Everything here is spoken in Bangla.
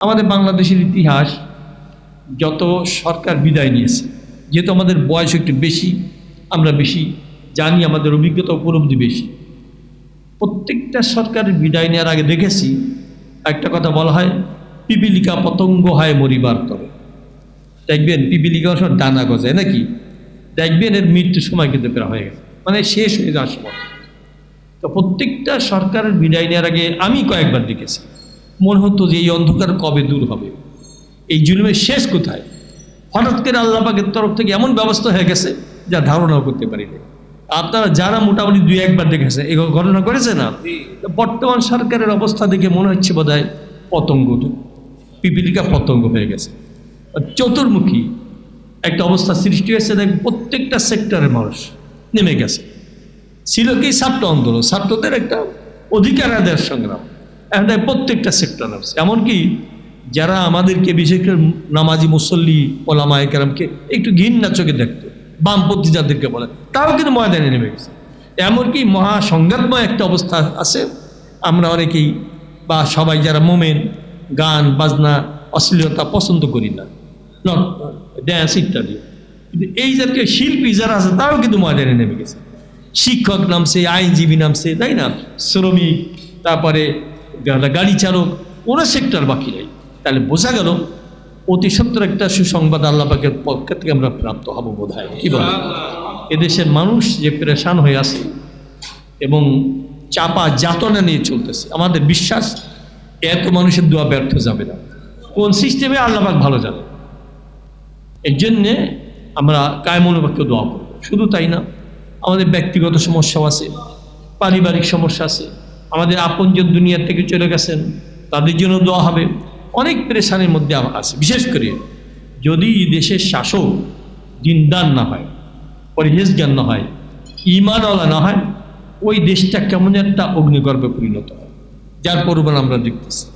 আমাদের বাংলাদেশের ইতিহাস যত সরকার বিদায় নিয়েছে, যেহেতু আমাদের বয়স একটু বেশি, আমরা বেশি জানি আমাদের অভিজ্ঞতা উপলব্ধি বেশি। প্রত্যেকটা সরকারের বিদায় নেওয়ার আগে দেখেছি, একটা কথা বলা হয়, পিপিলিকা পতঙ্গ হয় মরিবার তরে। দেখবেন পিপিলিকা সব ডানা গজায় নাকি? দেখবেন এর মৃত্যুর সময় কিন্তু প্রায় হয়ে গেছে মানে শেষ হয়ে যাওয়ার সময়। তো প্রত্যেকটা সরকারের বিদায় নেওয়ার আগে আমি কয়েকবার দেখেছি। মনে হতো যে এই অন্ধকার কবে দূর হবে? এই জুলুমের শেষ কোথায়? হঠাৎ করে আল্লাহ পাকের তরফ থেকে এমন ব্যবস্থা হয়ে গেছে যা ধারণাও করতে পারি না আপনারা যারা মোটামুটি দুই একবার দেখেছে এই ঘটনা করেছে না? বর্তমান সরকারের অবস্থা দেখে মনে হচ্ছে বোধ হয় পতঙ্গ পিপিলিকা পতঙ্গ হয়ে গেছে। চতুর্মুখী একটা অবস্থা সৃষ্টি হয়েছে দেখ প্রত্যেকটা সেক্টরের মানুষ নেমে গেছে। ছিল কি ছাত্র আন্দোলন? ছাত্রদের একটা অধিকার আদায়ের সংগ্রাম। এখন প্রত্যেকটা সেক্টর আছে। এমনকি যারা আমাদেরকে বিশেষ করে নামাজি, মুসল্লি ওলামা একরামকে একটু ঘৃণা চোখে দেখতো, বামপন্থী যাদেরকে বলে, তারাও কিন্তু ময়দানে নেমে গেছে। এমনকি মহা সংঘাতময় একটা অবস্থা আছে। আমরা অনেকেই বা সবাই যারা মোমেন, গান, বাজনা, অশ্লীলতা পছন্দ করি না ড্যান্স ইত্যাদি। কিন্তু এই জাতীয় শিল্পী যারা আছে, তারাও কিন্তু ময়দানে নেমে গেছে। শিক্ষক নামছে, আইনজীবী নামছে, তাই না? শ্রমিক, তারপরে গাড়ি চালক কোনো সেক্টর বাকি নেই। তাহলে বোঝা গেল অতি সত্তর একটা সুসংবাদ আল্লাহ পাকের পক্ষ থেকে আমরা প্রাপ্ত হব বোধ হয় কি বলে এদেশের মানুষ যে প্রেশান হয়ে আছে এবং চাপা যাতনা নিয়ে চলতেছে, আমাদের বিশ্বাস, এত মানুষের দোয়া ব্যর্থ যাবে না। কোন সিস্টেমে আল্লাহ পাক ভালো জানে। এর জন্যে আমরা কায়মনোবাক্য দোয়া করব। শুধু তাই না, আমাদের ব্যক্তিগত সমস্যাও আছে, পারিবারিক সমস্যা আছে আমাদের আপনজন দুনিয়ার থেকে চলে গেছেন, তাদের জন্য দোয়া হবে। অনেক প্রেশানের মধ্যে আমার আছে। বিশেষ করে যদি দেশের শাসক দিনদান না হয় পরিহেজজ্ঞান না হয় ইমানওয়ালা না হয়, ওই দেশটা কেমন একটা অগ্নিগর্ভে পরিণত হয়। যার পরিমাণ আমরা দেখতেছি।